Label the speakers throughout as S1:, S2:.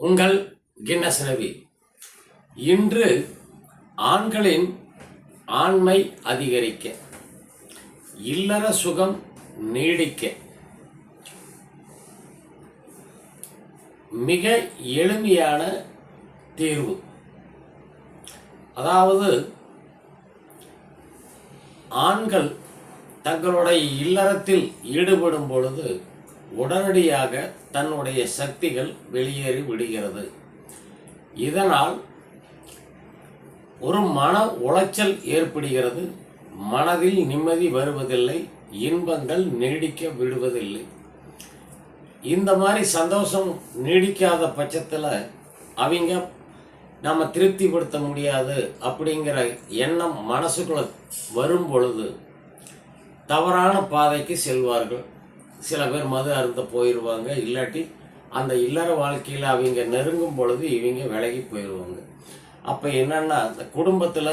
S1: உங்கள் கின்னஸ் ரவி இன்று ஆண்களின் ஆண்மை அதிகரிக்க இல்லற சுகம் நீடிக்க மிக எளிமையான தீர்வு. அதாவது ஆண்கள் தங்களுடைய இல்லறத்தில் ஈடுபடும் பொழுது உடனடியாக தன்னுடைய சக்திகள் வெளியேறி விடுகிறது. இதனால் ஒரு மன உளைச்சல் ஏற்படுகிறது. மனதில் நிம்மதி வருவதில்லை. இன்பங்கள் நீடிக்க விடுவதில்லை. இந்த மாதிரி சந்தோஷம் நீடிக்காத பட்சத்தில் அவங்க நம்ம திருப்திப்படுத்த முடியாது அப்படிங்கிற எண்ணம் மனசுக்குள்ள வரும் பொழுது தவறான பாதைக்கு செல்வார்கள். சில பேர் மது அருந்த போயிடுவாங்க இல்லாட்டி அந்த இல்லற வாழ்க்கையில் அவங்க நெருங்கும் பொழுது இவங்க விலகி போயிடுவாங்க அப்போ என்னன்னா அந்த குடும்பத்தில்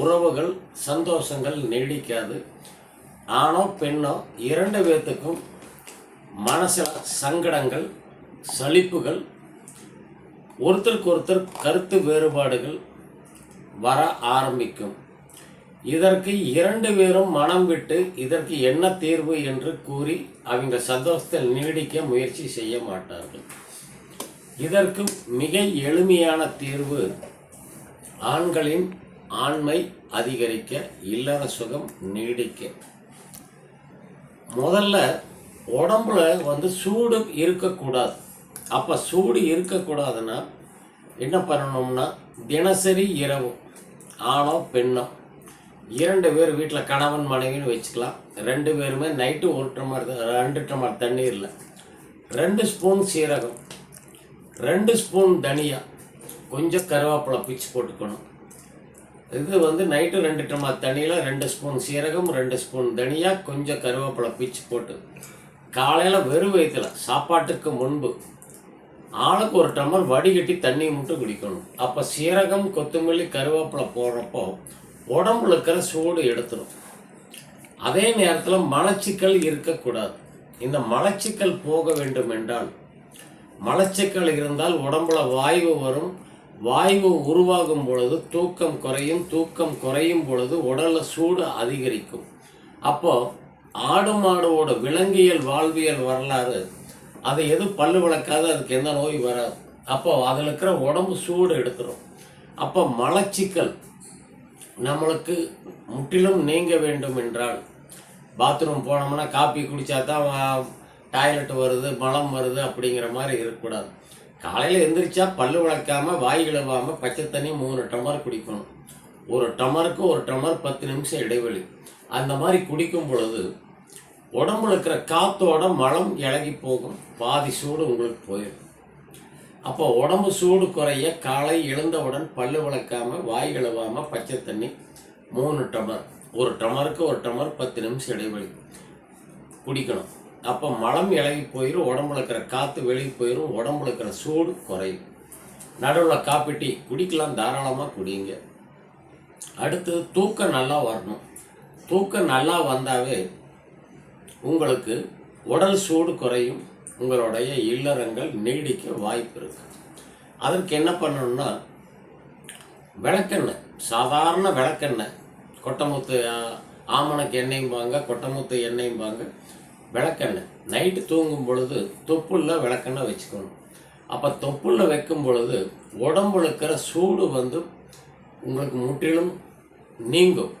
S1: உறவுகள் சந்தோஷங்கள் நீடிக்காது. ஆணோ பெண்ணோ இரண்டு பேர்த்துக்கும் மனசில் சங்கடங்கள் சலிப்புகள் ஒருத்தருக்கு ஒருத்தர் கருத்து வேறுபாடுகள் வர ஆரம்பிக்கும். இதற்கு இரண்டு பேரும் மனம் விட்டு இதற்கு என்ன தீர்வு என்று கூறி அவங்க சந்தோஷத்தை நீடிக்க முயற்சி செய்ய மாட்டார்கள். இதற்கு மிக எளிமையான தீர்வு ஆண்களின் ஆண்மை அதிகரிக்க இல்லற சுகம் நீடிக்க. முதல்ல உடம்புல வந்து சூடு இருக்கக்கூடாது. அப்போ சூடு இருக்கக்கூடாதுன்னா என்ன பண்ணணும்னா தினசரி இரவு ஆணோ பெண்ணோ இரண்டு பேர் வீட்டில் கணவன் மனைவின்னு வச்சுக்கலாம். ரெண்டு பேருமே நைட்டு ஒரு டம்ளர் ரெண்டு டம்ளர் தண்ணீரில் ரெண்டு ஸ்பூன் சீரகம். ரெண்டு ஸ்பூன் தனியா. கொஞ்சம் கருவேப்பிலை பிச்சு போட்டுக்கணும். இது வந்து நைட்டு ரெண்டு டம்ளர் தண்ணியில் ரெண்டு ஸ்பூன் சீரகம் ரெண்டு ஸ்பூன் தனியா கொஞ்சம் கருவேப்பிலை பிச்சு போட்டு. காலையில் வெறும் வயிற்றில் சாப்பாட்டுக்கு முன்பு ஆளுக்கு ஒரு டம்ளர் வடிகட்டி தண்ணி மட்டும் குடிக்கணும். அப்போ சீரகம் கொத்தமல்லி கருவேப்பிலை போடுறப்போ உடம்புல இருக்கிற சூடு எடுத்துடும் அதே நேரத்தில் மலச்சிக்கல் இருக்கக்கூடாது. இந்த மலச்சிக்கல் போக வேண்டும் என்றால் மலச்சிக்கல் இருந்தால் உடம்புல வாய்வு வரும். வாய்வு உருவாகும் பொழுது தூக்கம் குறையும். தூக்கம் குறையும் பொழுது உடலில் சூடு அதிகரிக்கும். அப்போ ஆடு மாடோட விலங்கியல் வாழ்வியல் வரலாறு அது எது பல்லு விளக்காது அதுக்கு எந்த நோய் வராது. அப்போ அதில் இருக்கிற உடம்பு சூடு எடுத்துரும். அப்போ மலச்சிக்கல் நம்மளுக்கு முற்றிலும் நீங்க வேண்டும் என்றால் பாத்ரூம் போனோம்னா காப்பி குடித்தா தான் டாய்லெட் வருது மலம் வருது அப்படிங்கிற மாதிரி இருக்கக்கூடாது. காலையில் எந்திரிச்சா பல்லு வளர்க்காமல் வாய் கழுவாம பச்சை தண்ணி மூணு டம்ளர் குடிக்கணும். ஒரு டம்ளருக்கு ஒரு டம்ளர் பத்து நிமிஷம் இடைவெளி. அந்த மாதிரி குடிக்கும் பொழுது உடம்புல இருக்கிற காத்தோட மலம் இலகி போகும் பாதி சூடு உங்களுக்கு போயிடும். அப்போ உடம்பு சூடு குறைய காலை எழுந்தவுடன் பல்லு விளக்காமல் வாய் கழுவாமல் பச்சை தண்ணி மூணு டமர் ஒரு டமருக்கு ஒரு டமர் பத்து நிமிஷம் இடைவெளி. குடிக்கணும். அப்போ மலம் இலகி போயிடும் உடம்புல இருக்கிற காற்று வெளியே போயிடும் உடம்புல இருக்கிற சூடு குறையும். நடுவில் காப்பி டீ குடிக்கலாம் தாராளமாக குடிங்க. அடுத்தது தூக்கம் நல்லா வரணும். தூக்கம் நல்லா வந்தாவே உங்களுக்கு உடல் சூடு குறையும் உங்களுடைய இல்லறங்கள் நீடிக்க வாய்ப்பு இருக்கு அதற்கு என்ன பண்ணணும்னா விளக்கெண்ணெய் சாதாரண விளக்கெண்ணெய் கொட்டமுத்து ஆ- ஆமணக்கு எண்ணெயும்பாங்க கொட்டமுத்து எண்ணெயும்பாங்க விளக்கெண்ணெய். நைட்டு தூங்கும் பொழுது தொப்புள்ள விளக்கெண்ணெய் வச்சுக்கணும். அப்போ தொப்புள்ள வைக்கும் பொழுது உடம்புல இருக்கிற சூடு வந்து உங்களுக்கு முற்றிலும் நீங்கும்.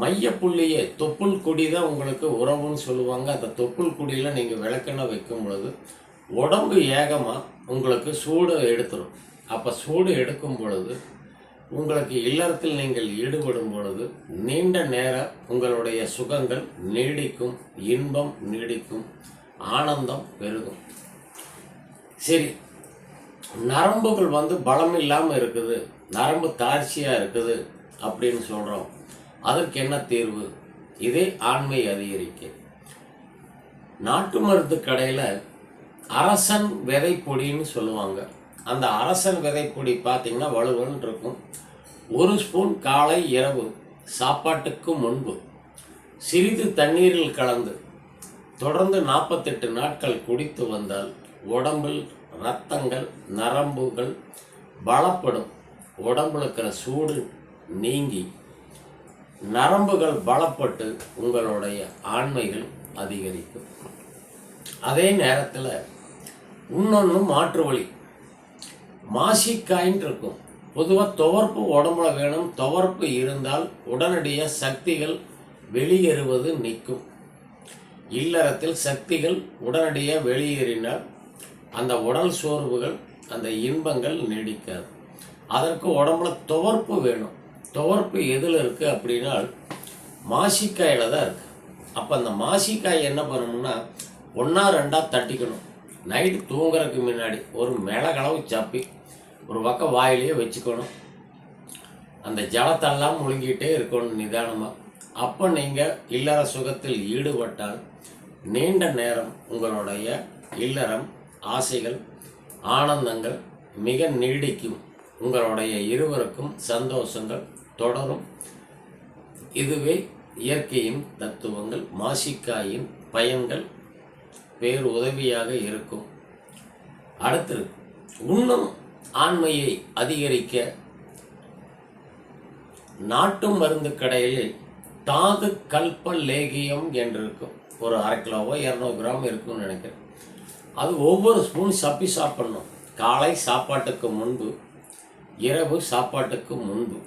S1: மையப்புள்ளியே தொப்புள் கொடி தான் உங்களுக்கு உறவுன்னு சொல்லுவாங்க. அந்த தொப்புள் கொடியில் நீங்கள் விளக்கெண்ணெய் வைக்கும் பொழுது உடம்பு ஏகமாக உங்களுக்கு சூடு எடுத்துரும். அப்போ சூடு எடுக்கும் பொழுது உங்களுக்கு இல்லறத்தில் நீங்கள் ஈடுபடும் பொழுது நீண்ட நேரம் உங்களுடைய சுகங்கள் நீடிக்கும் இன்பம் நீடிக்கும் ஆனந்தம் பெருகும். சரி நரம்புகள் வந்து பலம் இல்லாமல் இருக்குது நரம்பு தாழ்ச்சியாக இருக்குது அப்படின்னு சொல்கிறோம் அதற்கு என்ன தேர்வு? இதே ஆண்மை அதிகரிக்க நாட்டு மருந்து கடையில் அரசன் விதை பொடின்னு சொல்லுவாங்க. அந்த அரசன் விதை பொடி பார்த்தீங்கன்னா வலுவலுன்னு இருக்கும். ஒரு ஸ்பூன் காலை இரவு சாப்பாட்டுக்கு முன்பு சிறிது தண்ணீரில் கலந்து தொடர்ந்து நாற்பத்தெட்டு நாட்கள் குடித்து வந்தால் உடம்பில் ரத்தங்கள் நரம்புகள் பலப்படும். உடம்புல இருக்கிற சூடு நீங்கி நரம்புகள் பலப்பட்டு உங்களுடைய ஆண்மைகள் அதிகரிக்கும். அதே நேரத்தில் இன்னொன்று மாற்று வழி. மாசிக்காயின்னு இருக்கும். பொதுவாக துவர்ப்பு உடம்புல வேணும். துவர்ப்பு இருந்தால் உடனடியாக சக்திகள் வெளியேறுவது நிற்கும். இல்லறத்தில் சக்திகள் உடனடியாக வெளியேறினால் அந்த உடல் சோர்வுகள் அந்த இன்பங்கள் நீடிக்காது. அதற்கு உடம்புல துவர்ப்பு வேணும். துவர்ப்பு எதில் இருக்குது அப்படின்னா மாசிக்காயில் தான் இருக்குது அப்போ அந்த மாசிக்காய் என்ன பண்ணணும்னா ஒன்றா ரெண்டாக தட்டிக்கணும். நைட்டு தூங்குறதுக்கு முன்னாடி ஒரு மிளகளவு சப்பி ஒரு பக்கம் வாயிலேயே வச்சுக்கணும். அந்த ஜலத்தெல்லாம் முழுங்கிட்டே இருக்கணும் நிதானமாக அப்போ நீங்கள் இல்லற சுகத்தில் ஈடுபட்டால் நீண்ட நேரம் உங்களுடைய இல்லறம் ஆசைகள் ஆனந்தங்கள் மிக நீடிக்கும். உங்களுடைய இருவருக்கும் சந்தோஷங்கள் தொடரும். இதுவே இயற்கையின் தத்துவங்கள் மாசிக்காயின் பயன்கள் பேர் உதவியாக இருக்கும். அடுத்து இன்னும் ஆண்மையை அதிகரிக்க நாட்டு மருந்து கடையில் தாது கல்ப லேகியம் என்று இருக்கும் ஒரு அரை கிலோவோ இரநூறு கிராம் இருக்கும்னு நினைக்கிறேன். அது ஒவ்வொரு ஸ்பூன் சப்பி சாப்பிடணும். காலை சாப்பாட்டுக்கு முன்பு இரவு சாப்பாட்டுக்கு முன்பு.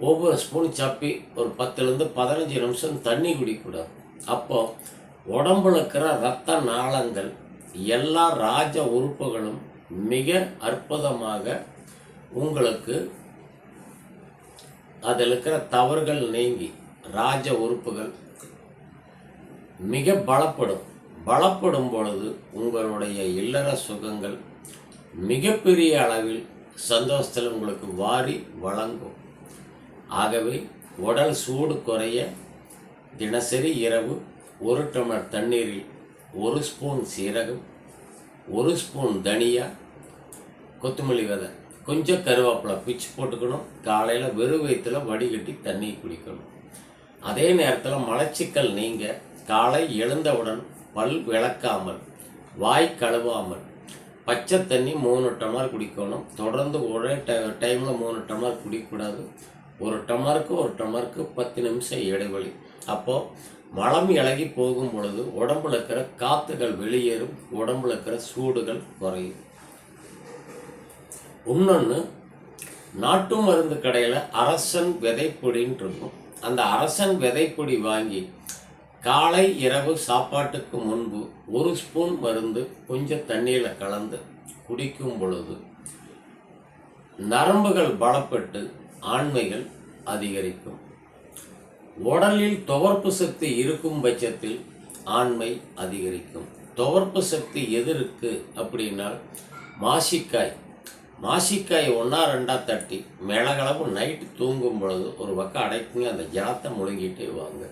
S1: ஒவ்வொரு ஸ்பூன் சப்பி ஒரு பத்துலேருந்து பதினஞ்சு நிமிஷம் தண்ணி குடிக்கூடாது. அப்போ உடம்புல இருக்கிற ரத்த நாளங்கள் எல்லா ராஜ உறுப்புகளும் மிக அற்புதமாக உங்களுக்கு அதில் இருக்கிற தவறுகள் நீங்கி ராஜ உறுப்புகள் மிக பலப்படும். பலப்படும் பொழுது உங்களுடைய இல்லற சுகங்கள் மிகப்பெரிய அளவில் சந்தோஷத்தில் உங்களுக்கு வாரி வழங்கும். ஆகவே உடல் சூடு குறைய தினசரி இரவு ஒரு டம்ளர் தண்ணீரில் ஒரு ஸ்பூன் சீரகம் ஒரு ஸ்பூன் தனியா கொத்தமல்லி விதை கொஞ்சம் கருவேப்பிலை பிச்சு போட்டுக்கணும். காலையில் வெறும் வயிற்றில் வடிகட்டி தண்ணி குடிக்கணும். அதே நேரத்தில் மலச்சிக்கல் நீங்க காலை எழுந்தவுடன் பல் விளக்காமல் வாய் கழுவாமல் பச்சை தண்ணி மூணு டம்ளர் குடிக்கணும். தொடர்ந்து ஒரே டைமில் மூணு டம்ளர் குடிக்கக்கூடாது. ஒரு டம்ளருக்கு ஒரு டம்ளருக்கு பத்து நிமிஷம் இடைவெளி. அப்போது மலம் இலகி போகும் பொழுது உடம்புல இருக்கிற காத்துகள் வெளியேறும் உடம்புல இருக்கிற சூடுகள் குறையும். இன்னொன்று நாட்டு மருந்து கடையில் அரசன் விதைப்பொடின்னு இருக்கும். அந்த அரசன் விதைப்பொடி வாங்கி காலை இரவு சாப்பாட்டுக்கு முன்பு ஒரு ஸ்பூன் மருந்து கொஞ்சம் தண்ணியில் கலந்து குடிக்கும் பொழுது நரம்புகள் பலப்பட்டு ஆண்மைகள் அதிகரிக்கும். உடலில் துவர்ப்பு சக்தி இருக்கும் பட்சத்தில் ஆண்மை அதிகரிக்கும். துவர்ப்பு சக்தி எது இருக்குது அப்படின்னால் மாசிக்காய். மாசிக்காய் ஒன்றா ரெண்டா தட்டி மிளகளவு நைட்டு தூங்கும் பொழுது ஒரு பக்கம் அடைக்குங்க அந்த ஜலத்தை முழுங்கிட்டே வாங்க.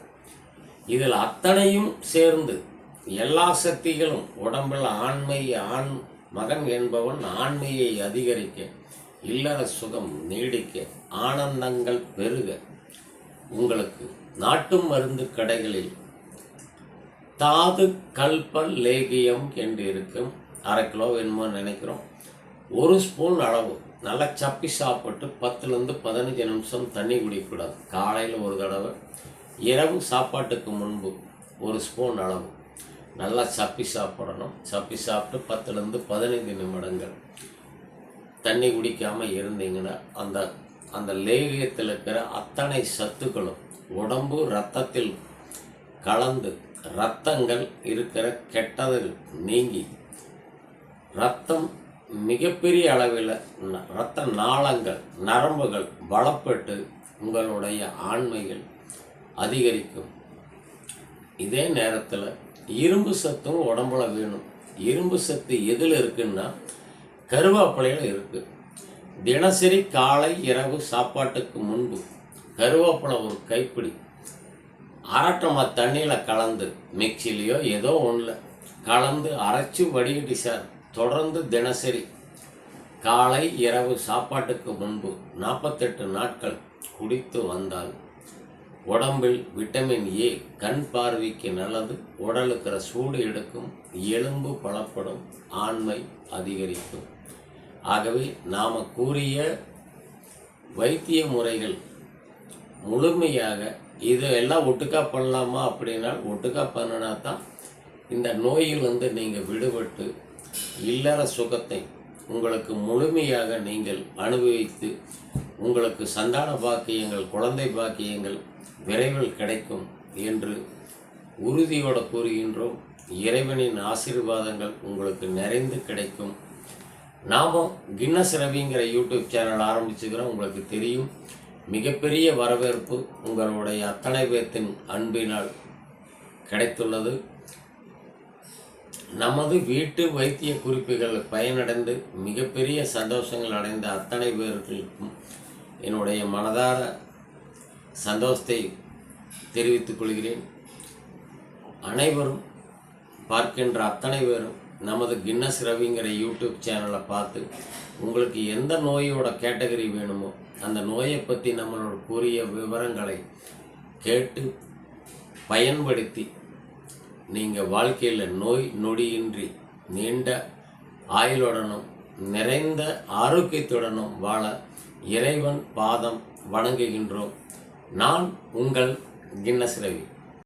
S1: இதில் அத்தனையும் சேர்ந்து எல்லா சக்திகளும் உடம்பில் ஆண்மை ஆண் மகன் என்பவன் ஆண்மையை அதிகரிக்க இல்லற சுகம் நீடிக்க ஆனந்தங்கள் பெருக. உங்களுக்கு நாட்டு மருந்து கடைகளில் தாது கல்ப லேகியம் என்று இருக்கும். அரை கிலோ வேணுமோ நினைக்கிறோம். ஒரு ஸ்பூன் அளவு நல்லா சப்பி சாப்பிட்டு பத்துலேருந்து பதினஞ்சு நிமிஷம் தண்ணி குடிக்கக்கூடாது காலையில் ஒரு தடவை. இரவு சாப்பாட்டுக்கு முன்பு ஒரு ஸ்பூன் அளவு. நல்லா சப்பி சாப்பிடணும். சப்பி சாப்பிட்டு பத்துலேருந்து பதினைந்து நிமிடங்கள். தண்ணி குடிக்காமல் இருந்தீங்கன்னா அந்த அந்த லேகியத்தில் இருக்கிற அத்தனை சத்துக்களும் உடம்பு ரத்தத்தில் கலந்து ரத்தங்கள் இருக்கிற கெட்டது நீங்கி ரத்தம் மிகப்பெரிய அளவில் ரத்த நாளங்கள் நரம்புகள் பலப்பட்டு உங்களுடைய ஆண்மைகள் அதிகரிக்கும். இதே நேரத்தில் இரும்பு சத்தும் உடம்புல வேணும். இரும்பு சத்து எதில் இருக்குன்னா கருவேப்பிலையில் இருக்குது தினசரி காலை இரவு சாப்பாட்டுக்கு முன்பு கருவேப்பிலை ஒரு கைப்பிடி. அரட்டமா தண்ணியில் கலந்து மிக்சிலேயோ ஏதோ ஒன்றில் கலந்து அரைச்சி வடிகட்டி சார். தொடர்ந்து தினசரி காலை இரவு சாப்பாட்டுக்கு முன்பு நாற்பத்தெட்டு நாட்கள் குடித்து வந்தால் உடம்பில் விட்டமின் ஏ கண் பார்வைக்கு நல்லது உடலுக்கிற சூடு எடுக்கும் எலும்பு பலப்படும் ஆண்மை அதிகரிக்கும். ஆகவே நாம் கூறிய வைத்திய முறைகள் முழுமையாக இது எல்லாம் ஒட்டுக்கா பண்ணலாமா அப்படின்னா ஒட்டுக்கா பண்ணினா தான் இந்த நோயில் வந்து நீங்கள் விடுபட்டு இல்லற சுகத்தை உங்களுக்கு முழுமையாக நீங்கள் அனுபவித்து உங்களுக்கு சந்தான பாக்கியங்கள் குழந்தை பாக்கியங்கள் விரைவில் கிடைக்கும் என்று உறுதியோடு கூறுகின்றோம். இறைவனின் ஆசீர்வாதங்கள் உங்களுக்கு நிறைந்து கிடைக்கும். நாமும் கின்னஸ் ரவிங்கிற யூடியூப் சேனல் ஆரம்பிச்சுக்கிறோம். உங்களுக்கு தெரியும். மிகப்பெரிய வரவேற்பு உங்களுடைய அத்தனை பேர்த்தின் அன்பினால் கிடைத்துள்ளது. நமது வீட்டு வைத்திய குறிப்புகள் பயனடைந்து மிகப்பெரிய சந்தோஷங்கள் அடைந்த அத்தனை பேர்களுக்கும் என்னுடைய மனதார சந்தோஷத்தை தெரிவித்துக் கொள்கிறேன். அனைவரும் பார்க்கின்ற அத்தனை பேரும் நமது கின்னஸ் ரவிங்கிற யூடியூப் சேனலை பார்த்து உங்களுக்கு எந்த நோயோட கேட்டகரி வேணுமோ அந்த நோயை பற்றி நம்மளோட கூறிய விவரங்களை கேட்டு பயன்படுத்தி நீங்கள் வாழ்க்கையில் நோய் நொடியின்றி நீண்ட ஆயுளுடனும் நிறைந்த ஆரோக்கியத்துடனும் வாழ இறைவன் பாதம் வணங்குகின்றோம். நான் உங்கள் கின்னஸ் ரவி